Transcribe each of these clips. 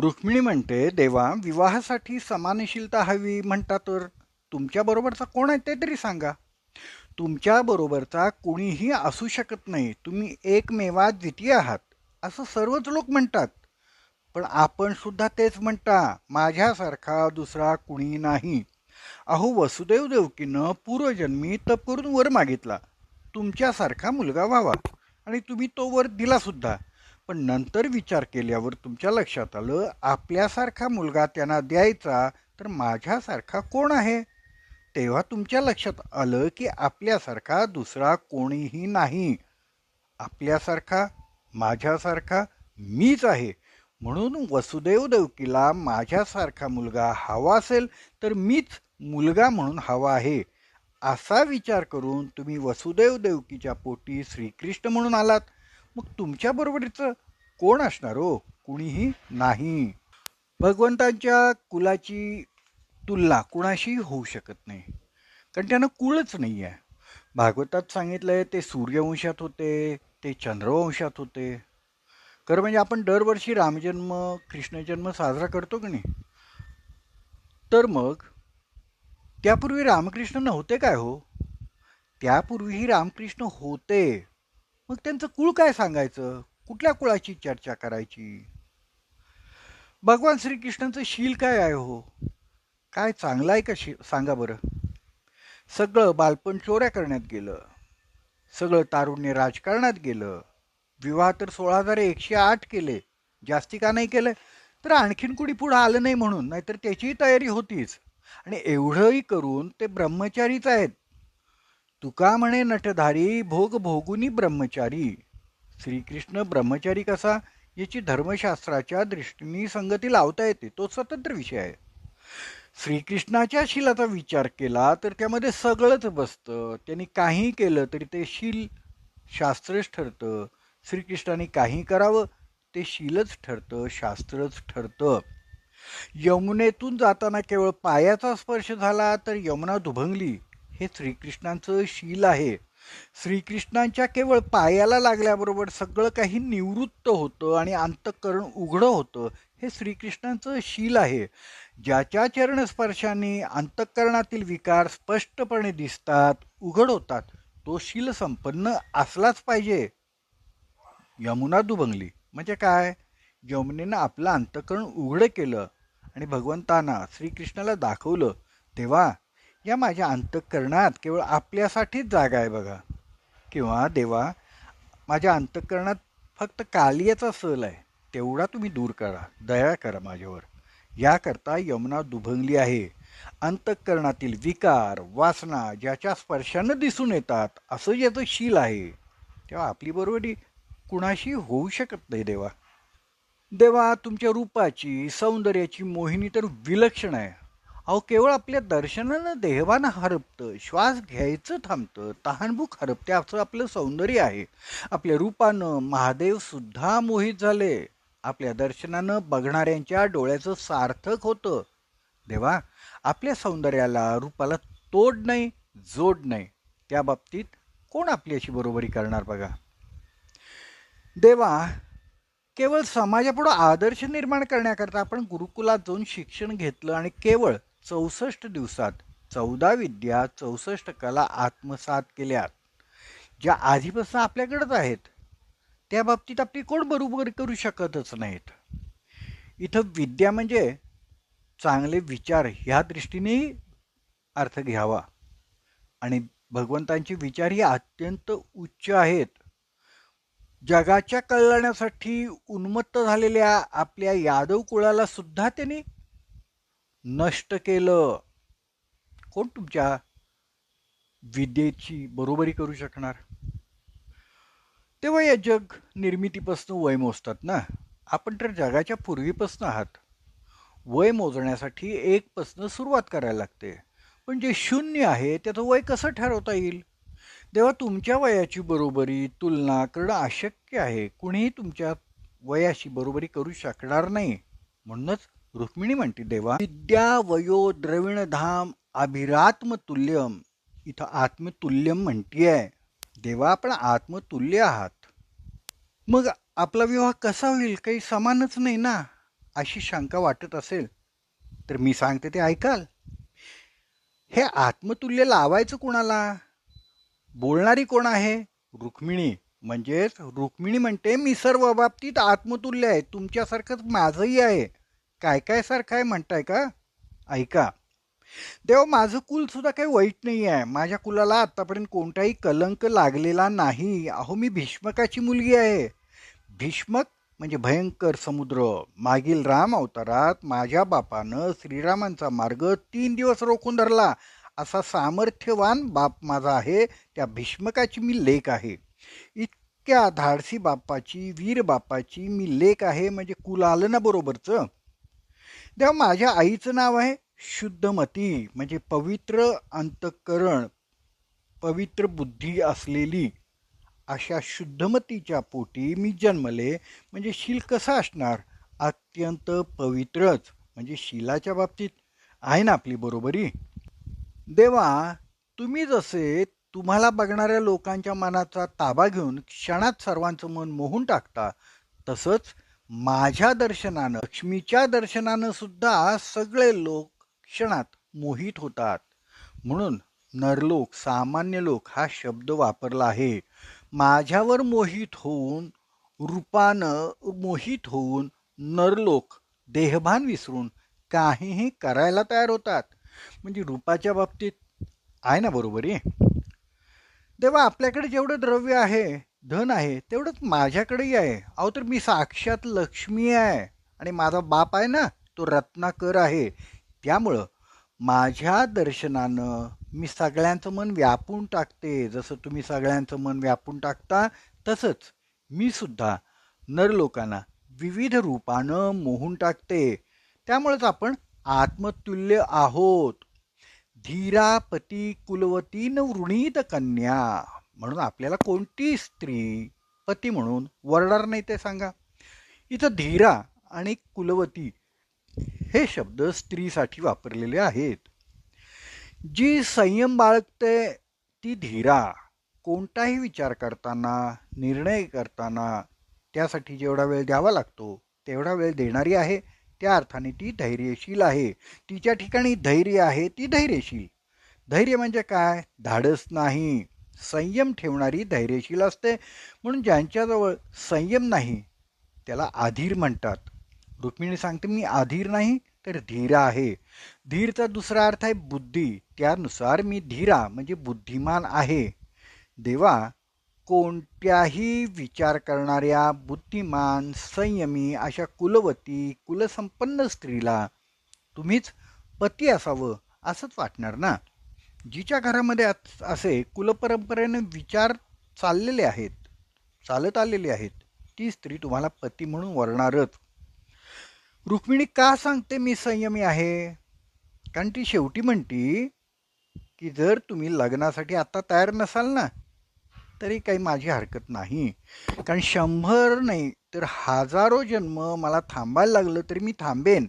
रुक्मिणी म्हणते देवा विवाहासाठी समानशीलता हवी म्हणता तर तुमच्याबरोबरचा कोण आहे ते तरी सांगा. तुमच्याबरोबरचा कुणीही असू शकत नाही. तुम्ही एकमेवा द्वितीय आहात. असं सर्वच लोक म्हणतात. पण आपण सुद्धा तेच म्हणता माझ्यासारखा दुसरा कुणी नाही. अहो वसुदेव देवकीनं पूर्वजन्मी तप करून वर मागितला. तुमच्यासारखा मुलगा व्हावा. आणि तुम्ही तो वर दिला सुद्धा. पण नंतर विचार केल्यावर तुमच्या लक्षात आलं आपल्यासारखा मुलगा त्यांना द्यायचा तर माझ्यासारखा कोण आहे? तेव्हा तुमच्या लक्षात आलं की आपल्यासारखा दुसरा कोणीही नाही. आपल्यासारखा माझ्यासारखा मीच आहे. म्हणून वसुदेव देवकीला माझ्यासारखा मुलगा हवा असेल तर मीच मुलगा म्हणून हवा आहे. असा विचार करून तुम्ही वसुदेव देवकीच्या पोटी श्रीकृष्ण म्हणून आलात. मग तुमच्या बरोबरीचं कोण असणार हो? कुणीही नाही. भगवंतांच्या कुलाची तुलना कुणाशी होऊ शकत नाही? कारण त्यांना कुळच नाही आहे भागवतात सांगितलंय ते सूर्यवंशात होते ते चंद्रवंशात होते. खरं म्हणजे आपण दरवर्षी रामजन्म कृष्णजन्म साजरा करतो की नाही? तर मग त्यापूर्वी रामकृष्ण नव्हते काय हो? त्यापूर्वीही रामकृष्ण होते. मग त्यांचं कुळ काय सांगायचं? कुठल्या कुळाची चर्चा करायची? भगवान श्रीकृष्णांचं शील काय आहे हो? काय चांगलं आहे का शी सांगा बरं. सगळं बालपण चोऱ्या करण्यात गेलं. सगळं तारुण्य राजकारणात गेलं. विवाह तर सोळा हजार एकशे आठ केले. जास्ती का नाही केलं? तर आणखीन कुणी पुढं आलं नाही म्हणून नाहीतर त्याचीही तयारी होतीच. आणि एवढंही करून ते ब्रह्मचारीच आहेत. तुका म्हणे नटधारी भोग भोगुनी ब्रह्मचारी. श्रीकृष्ण ब्रह्मचारी कसा? याची धर्मशास्त्राच्या दृष्टीने संगती लावता येते. तो स्वतंत्र विषय आहे. श्रीकृष्णाच्या शिलाचा विचार केला तर त्यामध्ये सगळंच बसतं. त्यांनी काही केलं तरी ते शील शास्त्रच ठरतं. श्रीकृष्णाने काही करावं ते शीलच ठरतं शास्त्रच ठरतं. यमुनेतून जाताना केवळ पायाचा स्पर्श झाला तर यमुना दुभंगली. हे श्रीकृष्णांचं शील आहे. श्रीकृष्णांच्या केवळ पायाला लागल्याबरोबर सगळं काही निवृत्त होतं आणि अंतःकरण उघडं होतं हे श्रीकृष्णांचं शील आहे. ज्याच्या चरणस्पर्शाने अंतःकरणातील विकार स्पष्टपणे दिसतात उघड होतात तो शील संपन्न असलाच पाहिजे. यमुना दुभंगली म्हणजे काय? यमुनेनं आपलं अंतःकरण उघडं केलं आणि भगवंतांना श्रीकृष्णाला दाखवलं तेव्हा या माझ्या अंतःकरणात केवळ आपल्यासाठीच जागा आहे बघा. किंवा देवा माझ्या अंतःकरणात फक्त कालियाचा सल आहे. तेवढा तुम्ही दूर करा दया करा माझ्यावर. याकरता यमुना दुभंगली आहे. अंतःकरणातील विकार वासना ज्याच्या स्पर्शानं दिसून येतात असं ज्याचं शील आहे तेव्हा आपली बरोबरी कुणाशी होऊ शकत नाही देवा. देवा तुमच्या रूपाची सौंदर्याची मोहिनी तर विलक्षण आहे. अहो केवळ आपल्या दर्शनानं देहवान हरपतं श्वास घ्यायचं थांबतं तहानभूक हरपते असं आपलं सौंदर्य आहे. आपल्या रूपानं महादेव सुद्धा मोहित झाले. आपल्या दर्शनानं बघणाऱ्यांच्या डोळ्याचं सार्थक होतं. देवा आपल्या सौंदर्याला रूपाला तोड नाही जोड नाही. त्या बाबतीत कोण आपल्याशी बरोबरी करणार बघा? देवा केवळ समाजापुढं आदर्श निर्माण करण्याकरता आपण गुरुकुलात जाऊन शिक्षण घेतलं आणि केवळ चौसष्ट दिवसात चौदा विद्या चौसष्ट कला आत्मसात केल्यात. ज्या आधीपासून आपल्याकडेच आहेत त्या बाबतीत आपली कोण बरोबर करू शकतच नाहीत. इथं विद्या म्हणजे चांगले विचार ह्या दृष्टीनेही अर्थ घ्यावा. आणि भगवंतांचे विचार ही अत्यंत उच्च आहेत. जगाच्या कल्याणासाठी उन्मत्त झालेल्या आपल्या यादव कुळाला सुद्धा त्यांनी नष्ट केलं. कोण तुमच्या विद्येची बरोबरी करू शकणार? तेव्हा या जग निर्मितीपासून वय मोजतात ना. आपण तर जगाच्या पूर्वीपासून आहात. वय मोजण्यासाठी एकपासनं सुरुवात करायला लागते. पण जे शून्य आहे त्याचं वय कसं ठरवता येईल? तेव्हा तुमच्या वयाची बरोबरी तुलना करणं अशक्य आहे. कुणीही तुमच्या वयाशी बरोबरी करू शकणार नाही. म्हणूनच रुक्मिणी म्हणते देवा विद्या वयो द्रविण धाम अभिरात्म तुल्यम. इथं आत्मतुल्यम म्हणतीये. देवा आपण आत्मतुल्य आहात. मग आपला विवाह कसा होईल? काही समानच नाही ना अशी शंका वाटत असेल. तर मी सांगते ते ऐकाल. हे आत्मतुल्य लावायचं कोणाला? बोलणारी कोण आहे? रुक्मिणी. म्हणजेच रुक्मिणी म्हणते मी सर्व बाबतीत आत्मतुल्य आहे. तुमच्यासारखंच माझंही आहे. काय काय सारखं आहे म्हणताय का? ऐका. देव माझं कुल सुद्धा काही वाईट नाही आहे. माझ्या कुलाला आतापर्यंत कोणताही कलंक लागलेला नाही. अहो मी भीष्मकाची मुलगी आहे. भीष्मक म्हणजे भयंकर समुद्र. मागील राम अवतारात माझ्या बापानं श्रीरामांचा मार्ग तीन दिवस रोखून धरला. असा सामर्थ्यवान बाप माझा आहे. त्या भीष्मकाची मी लेख आहे. इतक्या धाडसी बापाची वीर बापाची मी लेख आहे. म्हणजे कुल आलं ना बरोबरचं? तेव्हा माझ्या आईचं नाव आहे शुद्धमती म्हणजे पवित्र अंतकरण पवित्र बुद्धी असलेली. अशा शुद्धमतीच्या पोटी मी जन्मले. म्हणजे शील कसा असणार? अत्यंत पवित्रच म्हणजे शिलाच्या बाबतीत. आहे ना आपली बरोबरी? देवा तुम्ही जसे तुम्हाला बघणाऱ्या लोकांच्या मनाचा ताबा घेऊन क्षणात सर्वांचं मन मोहून टाकता तसंच माझ्या दर्शनानं लक्ष्मीच्या दर्शनानं सुद्धा सगळे लोक क्षणात मोहित होतात. म्हणून नरलोक सामान्य लोक हा शब्द वापरला आहे. माझ्यावर मोहित होऊन रूपानं मोहित होऊन नरलोक देहभान विसरून काहीही करायला तयार होतात. म्हणजे रूपाच्या बाबतीत आहे ना बरोबर? आहे देवा आपल्याकडे जेवढं द्रव्य आहे धन आहे तेवढंच माझ्याकडेही आहे. अहो तर मी साक्षात लक्ष्मी आहे. आणि माझा बाप आहे ना तो रत्नाकर आहे. त्यामुळं माझ्या दर्शनानं मी सगळ्यांचं मन व्यापून टाकते. जसं तुम्ही सगळ्यांचं मन व्यापून टाकता तसंच मी सुद्धा नरलोकांना विविध रूपानं मोहून टाकते. त्यामुळेच आपण आत्मतुल्य आहोत. धीरापती पती न वृणीत कन्या. म्हणून आपल्याला कोणती स्त्री पती म्हणून वरणार नाही ते सांगा. इथं धीरा आणि कुलवती हे शब्द स्त्रीसाठी वापरलेले आहेत. जी संयम बाळगते ती धीरा कोणताही विचार करताना निर्णय करताना त्यासाठी जेवढा वेळ द्यावा लागतो तेवढा वेळ देणारी आहे. त्या अर्थाने ती धैर्यशील आहे. तिच्या ठिकाणी धैर्य आहे ती धैर्यशील. धैर्य म्हणजे काय? धाडस नाही. संयम ठेवणारी धैर्यशील असते. म्हणून ज्यांच्याजवळ संयम नाही त्याला आधीर म्हणतात. रुक्मिणी सांगते मी आधीर नाही तर धीरा आहे. धीरचा दुसरा अर्थ आहे बुद्धी. त्यानुसार मी धीरा म्हणजे बुद्धिमान आहे. देवा कोणत्याही विचार करणाऱ्या बुद्धिमान संयमी अशा कुलवती कुलसंपन्न स्त्रीला तुम्हीच पती असावं असंच वाटणार ना? जिच्या घरामध्ये असे कुलपरंपरेने विचार चाललेले आहेत चालत आलेले आहेत ती स्त्री तुम्हाला पती म्हणून वरणारच रुक्मिणी का सांगते मी संयमी आहे? कारण ती शेवटी म्हणती की जर तुम्ही लग्नासाठी आत्ता तयार नसाल ना तरी काही माझी हरकत नाही. कारण शंभर नाही तर हजारो जन्म मला थांबायला लागलं तरी मी थांबेन.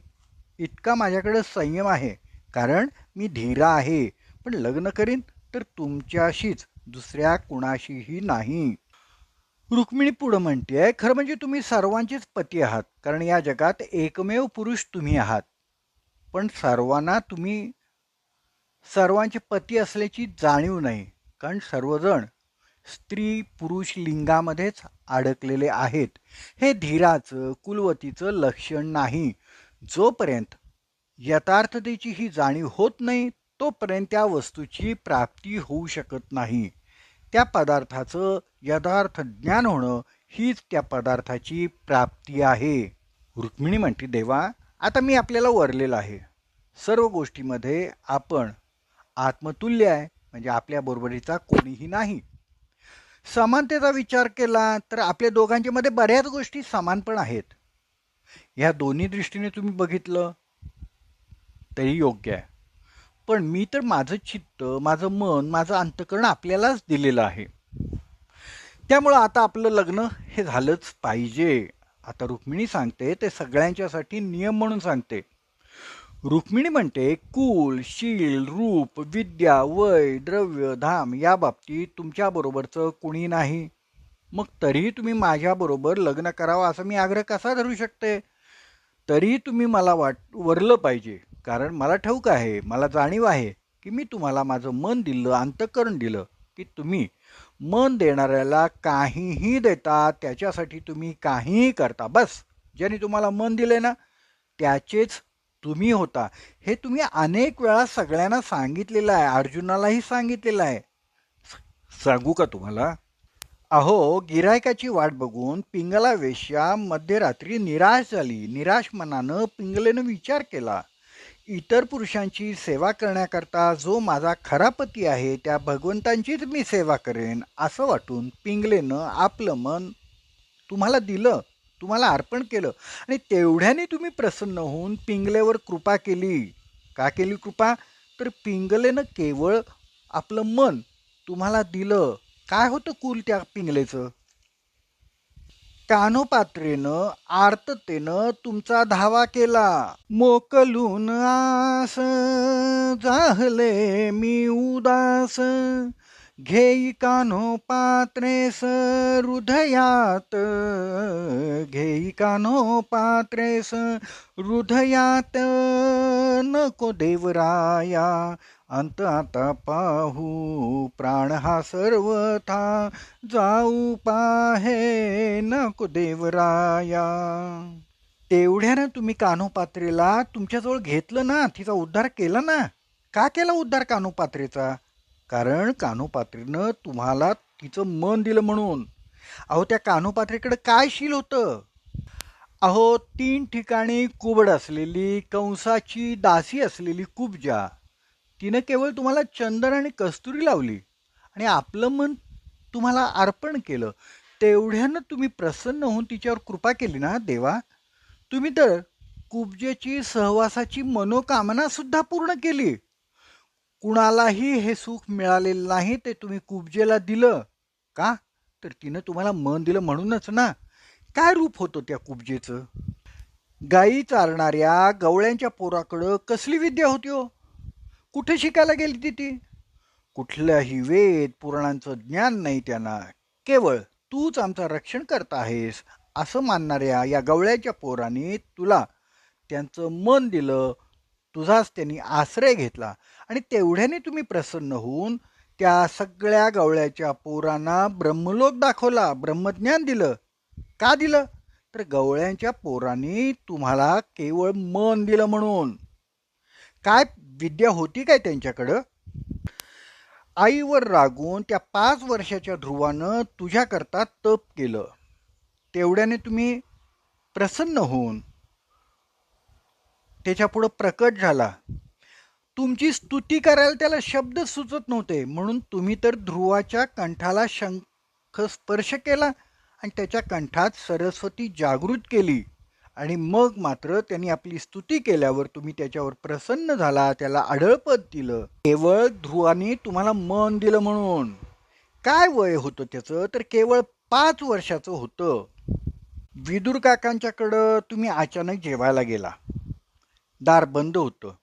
इतका माझ्याकडं संयम आहे. कारण मी धीरा आहे. पण लग्न करीन तर तुमच्याशीच दुसऱ्या कुणाशीही नाही. रुक्मिणी पुढं म्हणते खरं म्हणजे तुम्ही सर्वांचेच पती आहात कारण या जगात एकमेव पुरुष तुम्ही आहात. पण सर्वांना तुम्ही सर्वांचे पती असल्याची जाणीव नाही. कारण सर्वजण स्त्री पुरुष लिंगामध्येच अडकलेले आहेत. हे धीराचं कुलवतीचं लक्षण नाही. जोपर्यंत यथार्थतेची ही जाणीव होत नाही तोपर्यंत त्या वस्तूची प्राप्ती होऊ शकत नाही. त्या पदार्थाचं यथार्थ ज्ञान होणं हीच त्या पदार्थाची प्राप्ती आहे. रुक्मिणी म्हणते देवा आता मी आपल्याला वरलेलं आहे. सर्व गोष्टीमध्ये आपण आत्मतुल्य आहे म्हणजे आपल्या बरोबरीचा कोणीही नाही. समानतेचा विचार केला तर आपल्या दोघांच्या मध्ये बऱ्याच गोष्टी समान पण आहेत. ह्या दोन्ही दृष्टीने तुम्ही बघितलं तरी योग्य आहे. पण मी तर माझं चित्त माझं मन माझं अंतकरण आपल्यालाच दिलेलं आहे. त्यामुळं आता आपलं लग्न हे झालंच पाहिजे. आता रुक्मिणी सांगते ते सगळ्यांच्यासाठी नियम म्हणून सांगते. रुक्मिणी म्हणते कुल शील रूप विद्या वय द्रव्य धाम या बाबतीत तुमच्याबरोबरचं कुणी नाही. मग तरीही तुम्ही माझ्याबरोबर लग्न करावं असं मी आग्रह कसा धरू शकते? तरीही तुम्ही मला वाट वरलं पाहिजे. कारण मला ठाऊक आहे मला जाणीव आहे की मी तुम्हाला माझं मन दिलं अंतकरण दिलं की तुम्ही मन देणाऱ्याला काहीही देता त्याच्यासाठी तुम्ही काहीही करता. बस. ज्याने तुम्हाला मन दिले ना त्याचेच तुम्ही होता. हे तुम्ही अनेक वेळा सगळ्यांना सांगितलेलं आहे. अर्जुनालाही सांगितलेलं आहे. सांगू का तुम्हाला? अहो गिरायकाची वाट बघून पिंगला वेश्या मध्यरात्री निराश झाली. निराश मनानं पिंगलेनं विचार केला. इतर पुरुषांची सेवा करण्याकरता जो माझा खरा पती आहे त्या भगवंतांचीच मी सेवा करेन असं वाटून पिंगलेनं आपलं मन तुम्हाला दिलं. तुम्हाला अर्पण केलं. आणि तेवढ्याने तुम्ही प्रसन्न होऊन पिंगलेवर कृपा केली. का केली कृपा? तर पिंगलेनं केवळ आपलं मन तुम्हाला दिलं. काय होतं कुल त्या पिंगलेचं कानोपात्रेनं आर्ततेनं तुमचा धावा केला. मोकलून आस जाहले मी उदास. घेई कानो पात्रेस हृदयात घेई कानो पात्रेस हृदयात नको देवराया अंत आता पाहू प्राण हा सर्वथा. जाऊ पाहे नको देवराया. तेवढ्यानं तुम्ही कान्होपात्रेला तुमच्याजवळ घेतलं ना तिचा उद्धार केला ना? का केला उद्धार कान्होपात्रेचा कारण कानोपात्रीनं तुम्हाला तिचं मन दिलं म्हणून. अहो त्या कानोपात्रीकडे काय शील होतं? अहो तीन ठिकाणी कुबड असलेली कंसाची दासी असलेली कुबजा तिनं केवळ तुम्हाला चंदन आणि कस्तुरी लावली आणि आपलं मन तुम्हाला अर्पण केलं. तेवढ्यानं तुम्ही प्रसन्न होऊन तिच्यावर कृपा केली ना देवा? तुम्ही तर कुबजेची सहवासाची मनोकामना सुद्धा पूर्ण केली. कुणालाही हे सुख मिळालेलं नाही ते तुम्ही कुबजेला दिलं. का? तर तिनं तुम्हाला मन दिलं म्हणूनच ना. काय रूप होतं त्या कुबजेचं? गायी चारणाऱ्या गवळ्यांच्या पोराकडं कसली विद्या होती हो? कुठे शिकायला गेली ती ती? कुठल्याही वेद पुराणांचं ज्ञान नाही त्यांना. केवळ तूच आमचं रक्षण करत आहेस असं मानणाऱ्या या गवळ्याच्या पोराने तुला त्यांचं मन दिलं तुझाच त्यांनी आश्रय घेतला. आणि तेवढ्याने तुम्ही प्रसन्न होऊन त्या सगळ्या गवळ्याच्या पोरांना ब्रह्मलोक दाखवला. ब्रह्मज्ञान दिलं. का दिलं? तर गवळ्यांच्या पोरांनी तुम्हाला केवळ मन दिलं म्हणून. काय विद्या होती काय त्यांच्याकडं? आईवर रागून त्या पाच वर्षाच्या ध्रुवानं तुझ्याकरता तप केलं. तेवढ्याने तुम्ही प्रसन्न होऊन त्याच्यापुढं प्रकट झाला. तुमची स्तुती करायला त्याला शब्द सुचत नव्हते. म्हणून तुम्ही तर ध्रुवाच्या कंठाला शंख स्पर्श केला आणि त्याच्या कंठात सरस्वती जागृत केली. आणि मग मात्र त्यांनी आपली स्तुती केल्यावर तुम्ही त्याच्यावर प्रसन्न झाला त्याला आढळपद दिलं. केवळ ध्रुवाने तुम्हाला मन दिलं म्हणून. काय वय होतं त्याचं? तर केवळ पाच वर्षाचं होतं. विदुर काकांच्याकडं तुम्ही अचानक जेवायला गेला. दार बंद होतं.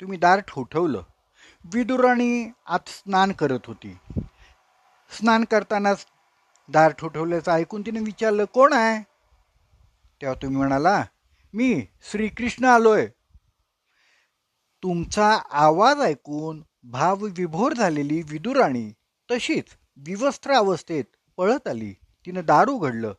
तुम्ही दार ठोठवलं. विदुराणी आत स्नान करत होती. स्नान करतानाच दार ठोठवल्याचं ऐकून तिने विचारलं कोण आहे? तेव्हा तुम्ही म्हणाला मी श्रीकृष्ण आलोय. तुमचा आवाज ऐकून भाव विभोर झालेली विदुराणी तशीच विवस्त्र अवस्थेत पळत आली. तिनं दार उघडलं.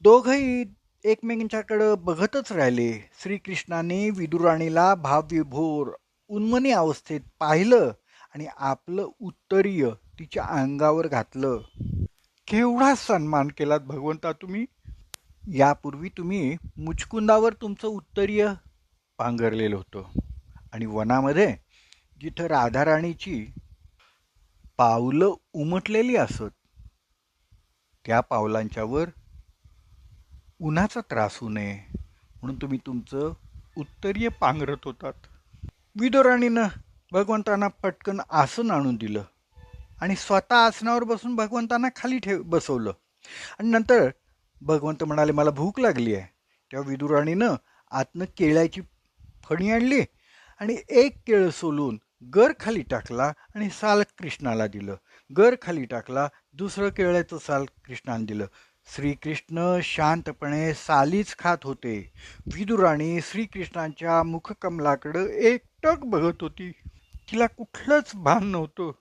दोघही एकमेकांच्याकडं बघतच राहिले. श्रीकृष्णाने विदुराणीला भावविभोर उन्मनी अवस्थेत पाहिलं आणि आपलं उत्तरीय तिच्या अंगावर घातलं. केवढा सन्मान केलात भगवंता तुम्ही? यापूर्वी तुम्ही मुचकुंदावर तुमचं उत्तरीय पांघरलेलं होतं. आणि वनामध्ये जिथं राधाराणीची पावलं उमटलेली असत त्या पावलांच्यावर उन्हाचा त्रास होऊ नये म्हणून तुम्ही तुमचं उत्तरीय पांघरत होतात. विदोराणीनं भगवंतांना पटकन आसन आणून दिलं आणि स्वतः आसनावर बसून भगवंतांना खाली ठेव बसवलं. आणि नंतर भगवंत म्हणाले मला भूक लागली आहे. तेव्हा विदुराणीनं आतनं केळ्याची फणी आणली आणि एक केळ सोलून गर खाली टाकला आणि साल कृष्णाला दिलं. गर खाली टाकला दुसरं केळ्याचं साल कृष्णाला दिलं. श्रीकृष्ण शांतपणे सालीच खात होते. विदुराणी श्रीकृष्णांच्या मुखकमलाकडं एकटक बघत होती. तिला कुठलंच भान नव्हतं.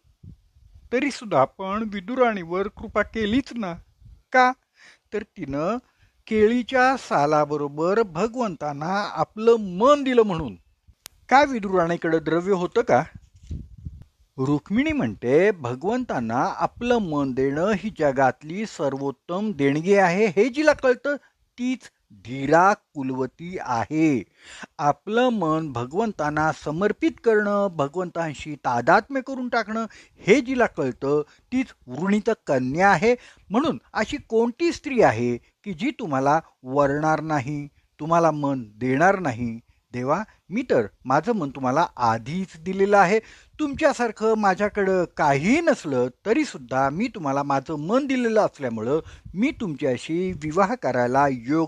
तरीसुद्धा आपण विदुराणीवर कृपा केलीच ना. का? तर तिनं केळीच्या सालाबरोबर भगवंतांना आपलं मन दिलं म्हणून. काय विदुराणीकडं द्रव्य होतं का? रुक्मिणी म्हणते भगवंतांना आपलं मन देणं ही जगातली सर्वोत्तम देणगी आहे. हे जिला कळतं तीच धीरा कुलवती आहे. आपलं मन भगवंतांना समर्पित करणं भगवंतांशी तादात्म्य करून टाकणं हे जिला कळतं तीच वृणित कन्या आहे. म्हणून अशी कोणती स्त्री आहे की जी तुम्हाला वरणार नाही तुम्हाला मन देणार नाही? देवा मी तर माझं मन तुम्हाला आधीच दिलेलं आहे. तुमच्यासारखं माझ्याकडं काहीही नसलं तरीसुद्धा मी तुम्हाला माझं मन दिलेलं असल्यामुळं मी तुमच्याशी विवाह करायला योग्य